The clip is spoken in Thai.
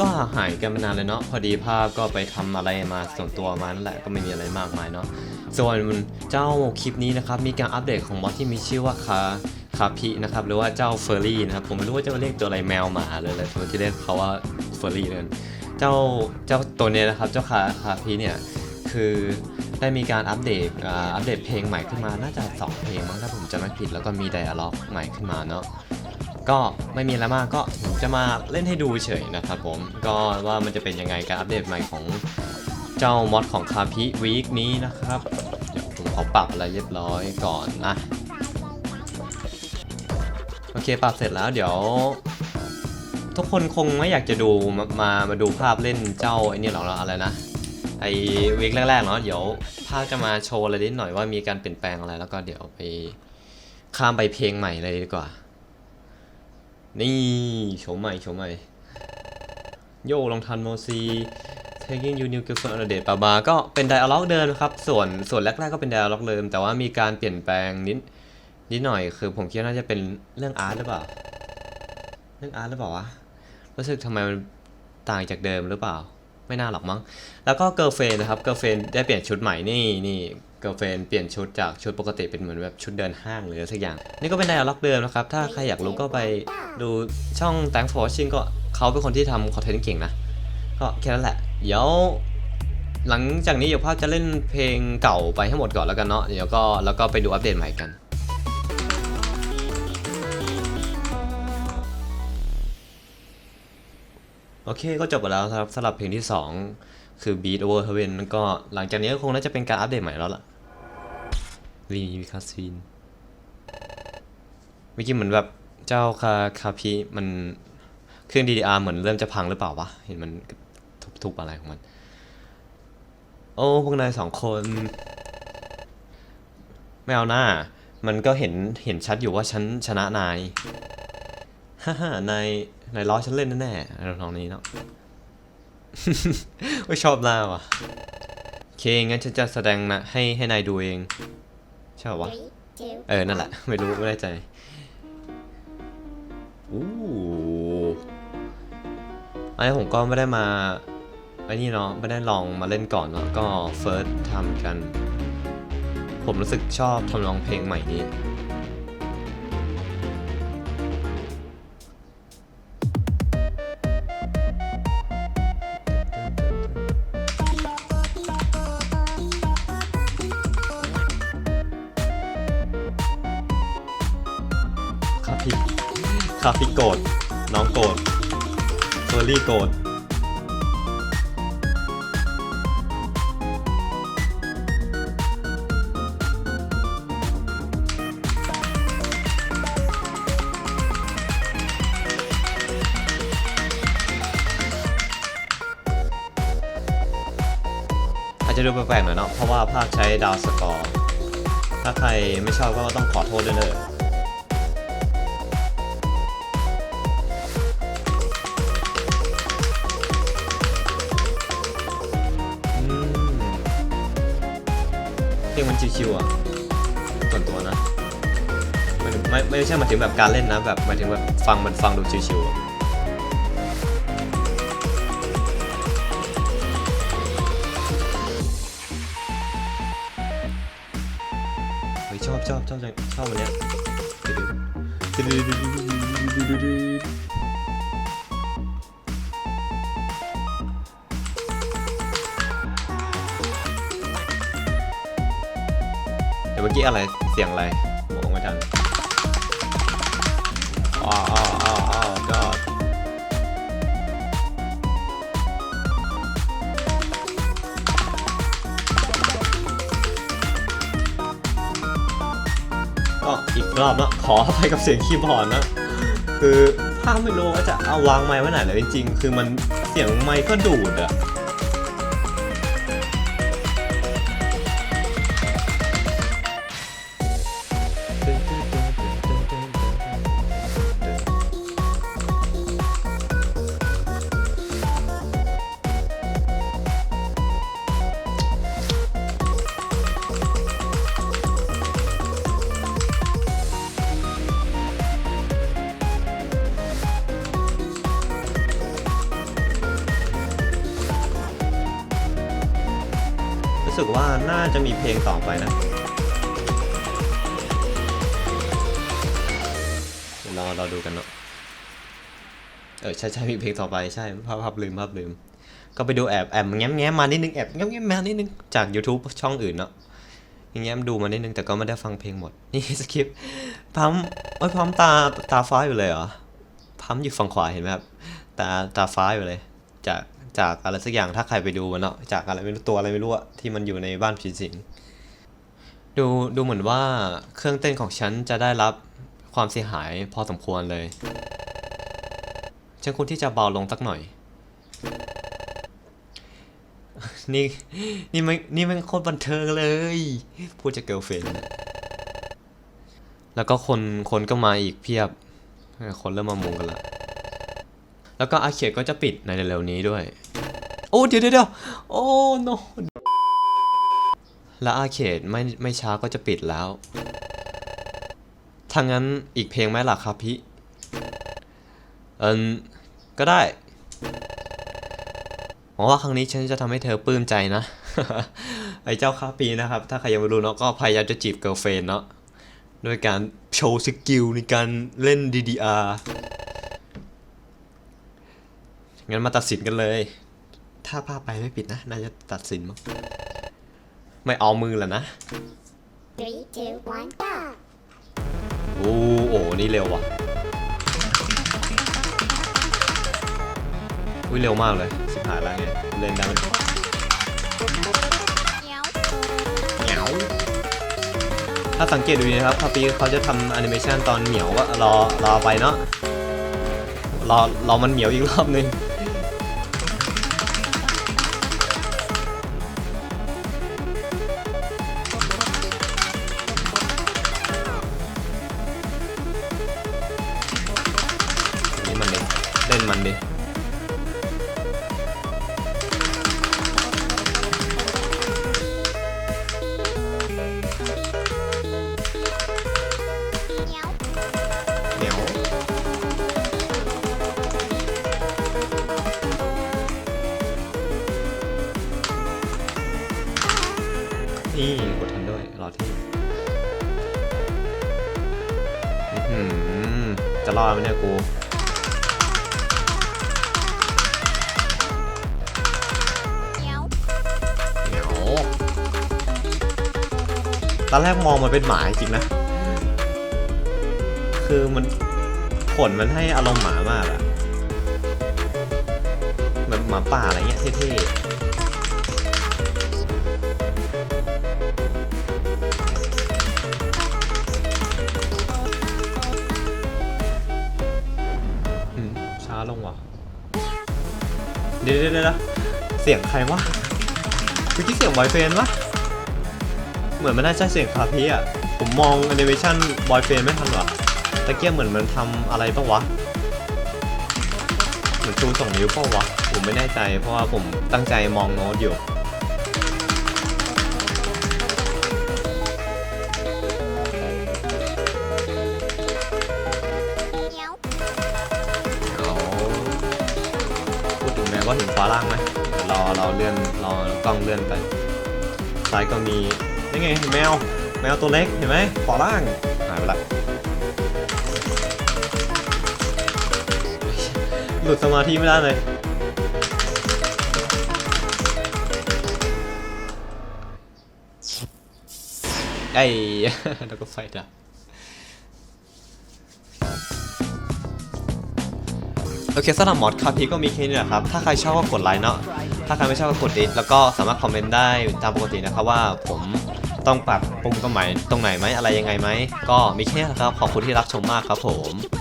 ก็หายกันมานานเลยเนาะพอดีภาพก็ไปทำอะไรมาส่วนตัวมานั่นแหละก็ไม่มีอะไรมากมายเนาะส่วนเจ้าคลิปนี้นะครับมีการอัปเดตของมอสที่มีชื่อว่าคาคาพินะครับหรือว่าเจ้าเฟอร์รี่นะครับผมไม่รู้ว่าจะเรียกตัวอะไรแมวหมาเลยเลยผมจะเรียกเขาว่าเฟอร์รี่เลยเจ้าเจ้าตัวเนี้ยนะครับเจ้าคาคาพิเนี่ยคือได้มีการอัปเดตอัปเดตเพลงใหม่ขึ้นมาน่าจะสองเพลงมั้งถ้าผมจำไม่ผิดแล้วก็มีไดอะล็อกใหม่ขึ้นมาเนาะ ก็ไม่มีอะไรมากก็ผมจะมาเล่นให้ดูเฉยนะครับผม ก็ว่ามันจะเป็นยังไงการอัปเดตใหม่ของเจ้ามอดของคาพิวีคนี้นะครับเดี๋ยวผมขอปรับอะไรเรียบร้อยก่อนนะโอเคปรับเสร็จแล้วเดี๋ยว ทุกคนคงไม่อยากจะดูมามามาดูภาพเล่นเจ้าไอ้นี่หรอกเนอะอะไรนะไอ้วีคแรกๆเนาะเดี๋ยวภาพจะมาโชว์อะไรนิดหน่อยว่ามีการเปลี่ยนแปลงอะไรแล้วก็เดี๋ยวไปข้ามไปเพลงใหม่เลยดีกว่า นี่โฉมใหม่โฉมใหม่ โยลองทันโมซี taking you new girlfriend on a date บาบาก็เป็นไดอะล็อกเดิมครับ ส่วนส่วนแรกๆก็เป็นไดอะล็อกเดิม แต่ว่ามีการเปลี่ยนแปลงนิดนิดหน่อย คือผมคิดว่าน่าจะเป็นเรื่องอาร์ตหรือเปล่า เรื่องอาร์ตหรือเปล่าวะ รู้สึกทำไมมันต่างจากเดิมหรือเปล่า ไม่น่าหรอกมั้ง แล้วก็เกิร์ลเฟนนะครับ เกิร์ลเฟนได้เปลี่ยนชุดใหม่นี่นี่ เกิร์ลเฟนเปลี่ยนชุดจากชุดปกติเป็นเหมือนแบบชุดเดินห้างหรืออะสักอย่าง นี่ก็เป็นไดอะล็อกเดิมนะครับ ถ้าใครอยากรู้ก็ไปดูช่อง Thank for watching ก็เขาเป็นคนที่ทำคอนเทนต์เก่งนะ ก็แค่นั้นแหละ เดี๋ยว หลังจากนี้เดี๋ยวภาพจะเล่นเพลงเก่าไปให้หมดก่อนแล้วกันเนาะเดี๋ยวก็แล้วก็ไปดูอัปเดตใหม่กันโอเคก็จบไปแล้วครับสำหรับเพลงที่ 2 คือ Beat Over Heaven แล้วก็หลังจากนี้ก็คงน่าจะเป็นการอัปเดตใหม่แล้วล่ะรีวิคัสซีนเมื่อกี้เหมือนแบบเจ้าคาคาพิมันเครื่อง DDR เหมือนเริ่มจะพังหรือเปล่าวะ เห็นมันทุบๆอะไรของมัน โอ้ พวกนายสองคน ไม่เอาหน้า มันก็เห็นเห็นชัดอยู่ว่าฉันชนะนาย ฮ่าฮ่านายนายล้อฉันเล่นแน่ๆอะไรทำนองนี้เนาะ ไม่ชอบหน้าว่ะ โอเค งั้นฉันจะแสดงนะให้ให้นายดูเอง ใช่ป่าวะเออ นั่นแหละ ไม่รู้ ไม่แน่ใจอู้อันนี้ผมก็ไม่ได้มาไอ้นี่เนาะไม่ได้ลองมาเล่นก่อนเนาะก็เฟิร์สทำกัน ผมรู้สึกชอบทำลองเพลงใหม่นี้ คาฟิคาฟิโกรธน้องโกรธเฟอร์รี่โกรธอาจจะดูแปลกๆหน่อยเนาะเพราะว่าภาคใช้ดาวสกอร์ ถ้าใครไม่ชอบก็ต้องขอโทษด้วยเลย ลงมันชิวๆอะส่วนตัวนะไม่ไม่ไม่ใช่มาถึงแบบการเล่นนะแบบมาถึงแบบฟังมันฟังดูชิวๆอะเฮ้ยชอบชอบชอบจังชอบวันเนี้ย เดี๋ยวเมื่อกี้อะไรเสียงอะไรมองไม่ทันอ๋ออ๋ออ๋ออ๋อก็ก็อีกรอบนะขออภัยกับเสียงคีย์บอร์ดนะ คือถ้าไม่รู้ว่าจะเอาวางไม้ไว้ไหนเลยจริงๆคือมันเสียงไม้ก็ดูดอะ น่าจะมีเพลงต่อไปนะรอราดูกันเนาะเออใช่ใช่มีเพลงต่อไปใช่ภาพภาพลืมภาพลืม ก็ไปดูแอบแอบแง้มแง้มมานิดนึงแอบแง้มแง้มมานิดนึงจาก YouTube ช่องอื่นเนาะแง้มดูมานิดนึงแต่ก็ไม่ได้ฟังเพลงหมด นี่สคริปต์พัมโอ้ยพัมตาตาฟ้าอยู่เลยเหรอพัมอยู่ฝั่งขวาเห็นไหมครับตาตาฟ้าอยู่เลย จาก จากอะไรสักอย่างถ้าใครไปดูมันเนาะจากอะไรไม่รู้ตัวอะไรไม่รู้อะที่มันอยู่ในบ้านผีสิงดูดูเหมือนว่าเครื่องเต้นของฉันจะได้รับความเสียหายพอสมควรเลยฉันควรที่จะเบาลงสักหน่อย นี่นี่มันนี่มันโคตรบันเทิงเลยพูดจะเกิลเฟนแล้วก็คนคนก็มาอีกเพียบ คนเริ่มมามุงกันละ แล้วก็อาเขตก็จะปิดในเร็วๆนี้ด้วย โอ้เดี๋ยวเดี๋ยวเดี๋ยวโอ้ no แล้วอาเขตไม่ไม่ช้าก็จะปิดแล้วถ้างั้นอีกเพลงไหมล่ะครับพี่ เอินก็ได้หวังว่าครั้งนี้ฉันจะทำให้เธอปลื้มใจนะ ไอ้เจ้าคาปีนะครับ ถ้าใครยังไม่รู้เนาะก็พยายามจะจีบเกิร์ลเฟนเนาะด้วยการโชว์สกิลในการเล่น DDR งั้นมาตัดสินกันเลย ถ้าภาพไปไม่ปิดนะ น่าจะตัดสินมั้ง ไม่เอามือแล้วนะ Three, two, one, go! โอ้โอ้นี่เร็วว่ะ อุ้ยเร็วมากเลย สิบหายแล้วไง เล่นได้ไหม Meow. เหมียวถ้าสังเกตดูดีนะครับพอปีเขาจะทำแอนิเมชันตอนเหมียวก็รอรอไปเนาะรอรอมันเหมียวอีกรอบหนึง นี่กดทันด้วยรอที่อื้อหือจะรอดไหมเนี่ยกู Meow. เหมียวตอนแรกมองมันเป็นหมาจริงๆนะ คือมันขนมันให้อารมณ์หมามากอะเหมือนหมาป่าอะไรเงี้ยเท่ๆาลงว่ะ เดี๋ยวเดี๋ยวเสียงใครวะเมื่อกี้เสียงบอยเฟนวะเหมือนมันน่าใช่เสียงคาพีอะ ผมมองแอนิเมชันบอยเฟนไม่ทันหรอตะเกียบเหมือนมันทำอะไรปะวะ เหมือนชูสองนิ้วปะวะ ผมไม่แน่ใจเพราะว่าผมตั้งใจมองโน้ตอยู่ ถึงแม้ว่าถึงฟ้าล่างไหมเรอเราเลื่อนรอกล้องเลื่อนไปซ้ายก็มีนี่ไงแมวแมวตัวเล็กเห็นไหมฟ้าล่างหายไปละหลุดสมาธิไม่ได้เลยไอ้แล้วก็ไฟดับ โอเคสำหรับมอดคาพีก็มีแค่นี้แหละครับ ถ้าใครชอบก็กดไลค์เนาะ ถ้าใครไม่ชอบก็กดดิสแล้วก็สามารถคอมเมนต์ได้ตามปกตินะครับว่าผมต้องปรับปรุงตรงไหนตรงไหนไหมอะไรยังไงไหม ก็มีแค่นี้ครับ ขอบคุณที่รับชมมากครับผม